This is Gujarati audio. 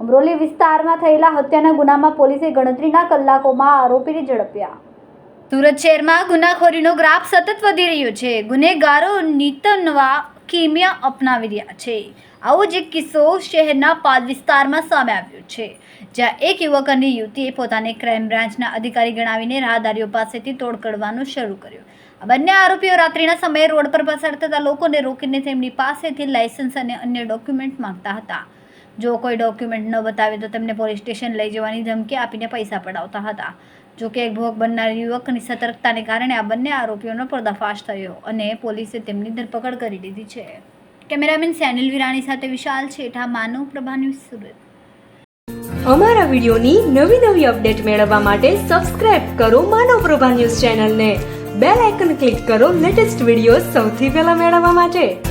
અમરોલી વિસ્તારમાં થયેલા હત્યાના ગુનામાં પોલીસે ગણતરીના કલાકોમાં આરોપીને ઝડપ્યા. સુરત શહેરમાં ગુનાખોરીનો ગ્રાફ સતત વધી રહ્યો છે. ગુનેગારો નીતનવા કિમિયા અપનાવી રહ્યા છે. આવો જ એક કિસ્સો શહેરના પાલ વિસ્તારમાં સામે આવ્યો છે. જ્યાં એક યુવક અને યુવતીએ પોતાને ક્રાઇમ બ્રાન્ચના અધિકારી ગણાવીને રાહદારીઓ પાસેથી તોડ કરવાનું શરૂ કર્યું. આ બંને આરોપીઓ રાત્રિના સમયે રોડ પર પસાર થતા લોકોને રોકીને તેમની પાસેથી લાયસન્સ અને અન્ય ડોક્યુમેન્ટ માંગતા હતા. જો કોઈ ડોક્યુમેન્ટ ન બતાવે તો તેમને પોલીસ સ્ટેશન લઈ જવાની ધમકી આપીને પૈસા પડાવતા હતા. જો કે એક ભોગ બનનાર યુવકની સતર્કતાને કારણે આ બંને આરોપીઓનો પર્દાફાશ થયો અને પોલીસે તેમની ધરપકડ કરી લીધી છે. કેમેરામેન સેનિલ વિરાણી સાથે વિશાલ છેઠા, માનવ પ્રભા ન્યૂઝ સુરત. અમારા વિડિયોની નવી નવી અપડેટ મેળવવા માટે સબસ્ક્રાઇબ કરો માનવ પ્રભા ન્યૂઝ ચેનલને. બેલ આઇકન ક્લિક કરો લેટેસ્ટ વીડિયો સૌથી પહેલા મેળવવા માટે.